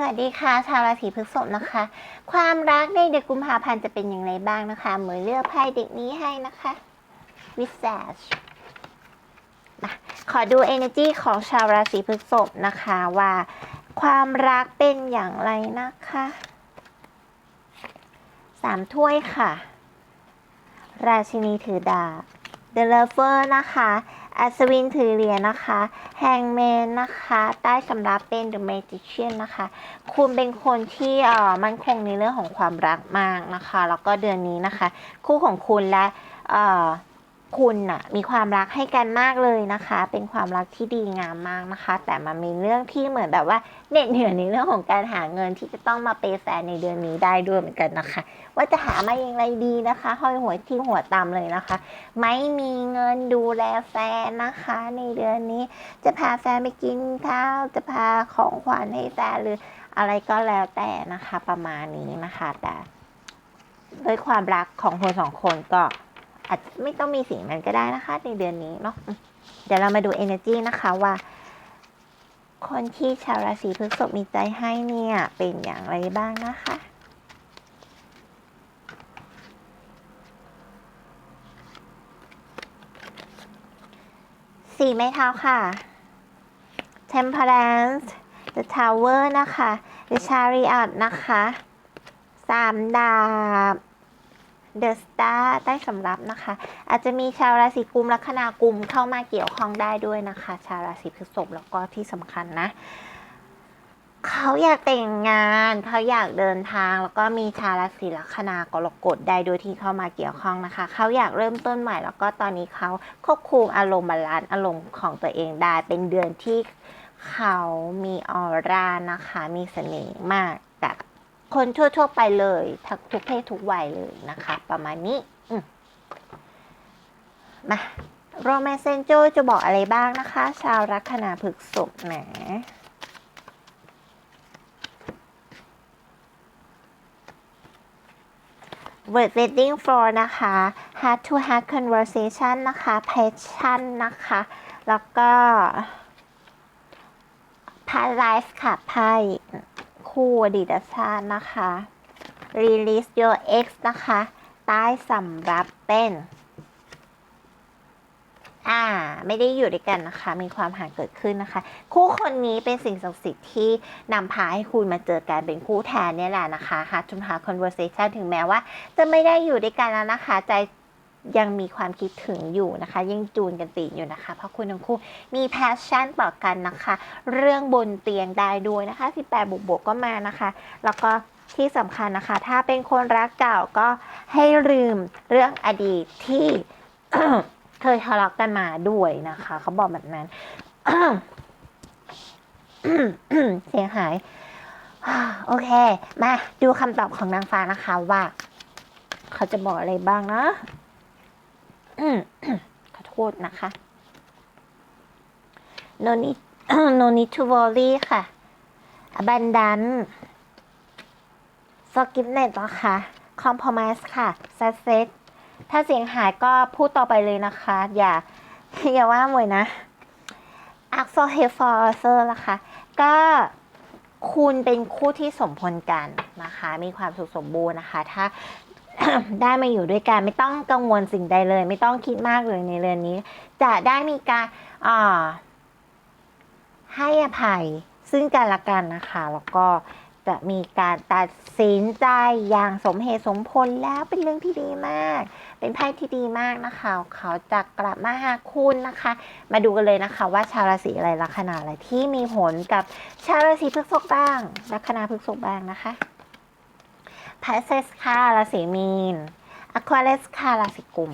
สวัสดีค่ะ ชาวราศีพฤษภนะคะ ความรักในเดือนกุมภาพันธ์จะเป็นอย่างไรบ้างนะคะเหมือนเลือกไพ่เด็กนี้ให้นะคะวิส a g มาขอดู energy ของชาวราศีพฤษภนะคะว่า ความรักเป็นอย่างไรนะคะสามถ้วยค่ะ ราชินีถือดาบ The Lover นะคะ อัศวินถือเหรียญนะคะ แฮงแมนนะคะ ใต้สำรับเป็นเดอะเมจิชเชียนะคะ คุณเป็นคนที่เอ่อมั่นคงในเรื่องของความรักมากนะคะ แล้วก็เดือนนี้นะคะ คู่ของคุณและเอ่อ คุณน่ะมีความรักให้กันมากเลยนะคะ เป็นความรักที่ดีงามมากนะคะ แต่มันมีเรื่องที่เหมือนแบบว่าเหน็ดเหนื่อยในเรื่องของการหาเงินที่จะต้องมาเปย์แฟนในเดือนนี้ได้ด้วยเหมือนกันนะคะ ว่าจะหามาอย่างไรดีนะคะห้อยหัวที่หัวตามเลยนะคะ ไม่มีเงินดูแลแฟนนะคะ ในเดือนนี้ จะพาแฟนไปกินข้าวจะพาของขวัญให้แฟนหรืออะไรก็แล้วแต่นะคะประมาณนี้นะคะแต่ด้วยความรักของคนสองคนก็ อาจจะไม่ต้องมีสิ่งนั้นก็ได้นะคะ ในเดือนนี้เนาะเดี๋ยวเรามาดู energy นะคะว่า คนที่ชาวราศีพฤษภมีใจให้เนี่ย เป็นอย่างไรบ้างนะคะสี่ไม้เท้าค่ะ Temperance The Tower นะคะ The Chariot นะคะสามดาบ The Star ใต้สำรับนะคะอาจจะมีชาวราศีกุมลัคนากุมเข้ามาเกี่ยวข้องได้ด้วยนะคะ ชาวราศีพฤษภแล้วก็ที่สำคัญนะ เขาอยากแต่งงานเขาอยากเดินทางแล้วก็มีชาวราศีลัคนากรกฎได้โดยที่เข้ามาเกี่ยวข้องนะคะ เขาอยากเริ่มต้นใหม่แล้วก็ตอนนี้เขาควบคุมอารมณ์บาลานซ์อารมณ์ของตัวเองได้ เป็นเดือนที่เขามีออร่านะคะ มีเสน่ห์มากแต่ คนทั่วๆไปเลยทักทุกเพศทุกวัยเลยนะคะ ประมาณนี้มาโรแมนเซนโจจะบอกอะไรบ้างนะคะ ชาวลัคนาพฤษภนะ word waiting for นะคะ heart to heart conversation นะคะ passion นะคะ แล้วก็ past life ค่ะไพ่ คู่อดีตชาตินะคะ release your ex นะคะ ใต้สำรับเป็น อ่า ไม่ได้อยู่ด้วยกันนะคะ มีความห่างเกิดขึ้นนะคะ คู่คนนี้เป็นสิ่งศักดิ์สิทธิ์ที่นำพาให้คุณมาเจอกันเป็นคู่แทนเนี่ยแหละนะคะ heart to heart conversation ถึงแม้ว่า จะไม่ได้อยู่ด้วยกันแล้วนะคะ ใจ ยังมีความคิดถึงอยู่นะคะ ยังจูนกันติดอยู่นะคะ เพราะคุณทั้งคู่มี passion ต่อกันนะคะ เรื่องบนเตียงได้ด้วยนะคะ 18 บวกบวกก็มานะคะ แล้วก็ที่สำคัญนะคะ ถ้าเป็นคนรักเก่าก็ให้ลืมเรื่องอดีตที่เคยทะเลาะกันมาด้วยนะคะ เขาบอกแบบนั้นเสียงหาย โอเค มาดูคำตอบของนางฟ้านะคะว่า เขาจะบอกอะไรบ้างนะ ขอโทษนะคะ no need no need to worry ค่ะ abundance forgiveness นะคะ compromise ค่ะ success ถ้าเสียงหายก็พูดต่อไปเลยนะคะ อย่า อย่าว่าหมวยนะ ask for help for answer นะคะก็คุณเป็นคู่ที่สมพลกันนะคะ มีความสุขสมบูรณ์นะคะ ถ้า ได้มาอยู่ด้วยกันไม่ต้องกังวลสิ่งใดเลย ไม่ต้องคิดมากเลยในเรื่องนี้ จะได้มีการอให้อภัยซึ่งกันและกันนะคะ แล้วก็จะมีการตัดสินใจอย่างสมเหตุสมผลแล้วเป็นเรื่องที่ดีมาก เป็นไพ่ที่ดีมากนะคะ เขาจะกลับมาหาคุณนะคะ มาดูกันเลยนะคะ ว่าชาวราศีอะไรลัคนาอะไรที่มีผลกับชาวราศีพฤษภบ้างลัคนาพฤษภบ้างนะคะ พาเซสค่ะราศีมีนอควาเลสค่ะราศีกุม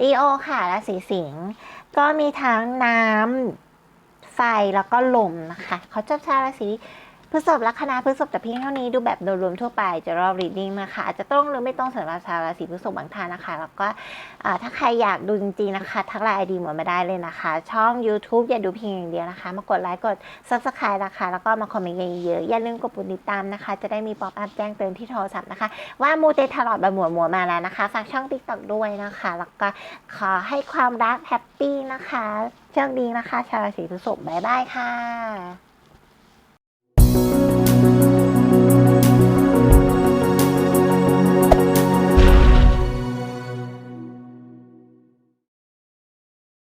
ลีโอค่ะราศีสิงห์ก็มีทั้งน้ำไฟแล้วก็ลมนะคะ เขาจะชาวราศี พฤษภลัคนาพฤษภแต่เพียงเท่านี้ดูแบบโดยรวมทั่วไปจะรอบ reading นะคะอาจจะต้องหรือไม่ต้องสำหรับชาวราศีพฤษภบางท่านนะคะ แล้วก็ถ้าใครอยากดูจริงๆนะคะทักไลน์ไอดีหมดมาได้เลยนะคะ ช่อง YouTube อย่าดูเพียงอย่างเดียวนะคะ มากดไลค์กด subscribe นะคะ แล้วก็มาคอมเมนต์เยอะๆอย่าลืมกดปุ่มติดตามนะคะ จะได้มีป๊อปอัพแจ้งเตือนที่โทรศัพท์นะคะ ว่ามูเตทลอดบะหมวหมัวมาแล้วนะคะฝากช่อง TikTok ด้วยนะคะ แล้วก็ขอให้ความรักแฮปปี้นะคะโชคดีนะคะ ชาวราศีพฤษภบ๊ายบายค่ะ